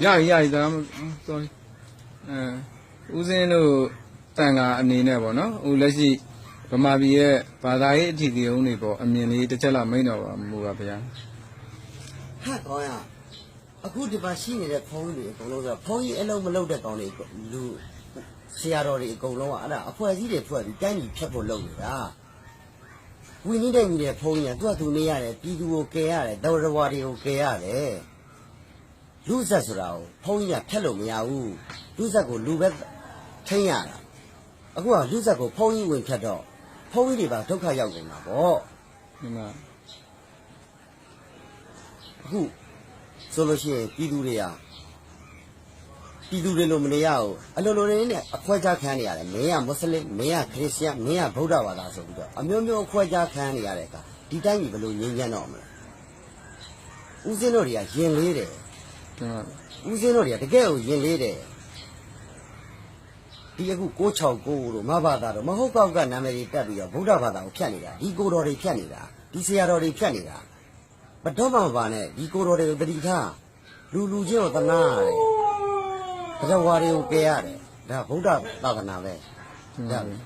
ရရရဒါမှ sorry အဲဦးစင်းတို့တန်ခါအနေနဲ့ပေါ့နော်ဟိုလက်ရှိဗမာပြည်ရဲ့ဘာသာရေးအထီးပြုံးတွေပေါ့အမြင်လေးတစ်ချက်လောက်မိန့်တော်ပါမူပါဗျာဟတ်ကောင်းရအခုဒီမှာရှိနေတဲ့ဖုန်းကြီးတွေအကုန်လုံးဆိုဖုန်းကြီးအလုံးမလုံးတဲ့ကောင်တွေလူဆရာတော်တွေအကုန်လုံးကအဲ့ဒါအဖွဲ့အစည်းတွေဖွဲ့ပြီးတိုင်းပြည်ဖြတ်ဖို့လုပ်နေတာဝင်းနေတဲ့ညီတဲ့ဖုန်းကြီးကသူ့အတူနေရတယ်ပြည်သူကိုကယ်ရတယ်တော်တော်ဝါတွေကိုကယ်ရတယ် လူဆက်ဆိုတာကိုဖုန်းကြီးကဖြတ်လို့မရဘူးလူဆက်ကိုလူပဲထိန်းရတာအခုကလူဆက်ကိုဖုန်းကြီးဝင်ဖြတ်တော့ဖုန်းကြီးတွေပါဒုက္ခရောက်နေတာပေါ့ဒီမှာအခုဆိုလို့ရှိရင်ပြည်သူတွေကပြည်သူတွေလိုမနေရဘူးအလိုလိုလေးနဲ့အခွဲခြားခံနေရတယ်မင်းကမွတ်စလင်မင်းကခရစ်ယာန်မင်းကဗုဒ္ဓဘာသာဆိုပြီးတော့အမျိုးမျိုးအခွဲခြားခံနေရတဲ့အခါဒီတိုင်းကြီးဘယ်လိုငြိမ်းချမ်းတော့မလဲဦးစင်းတို့တွေကယင်လေးတယ်ဒီမှာ ဦးစင်းတို့တွေကတကယ်ကိုယင်လေးတယ်ဒီအခု669တို့မဘာသာတို့မဟုတ်ကောက်ကနာမည်တွေတက်ပြီးတော့ဗုဒ္ဓဘာသာကိုဖြတ်နေတာဒီကိုတော်တွေဖြတ်နေတာဒီဆရာတော်တွေဖြတ်နေတာဘတော်မှမပါနဲ့ဒီကိုတော်တွေကိုတတိထားလူလူချင်းကိုသနာရတယ်ဘဇဝါတွေကိုကဲရတယ်ဒါဗုဒ္ဓသာသနာပဲဒီဒါမှာ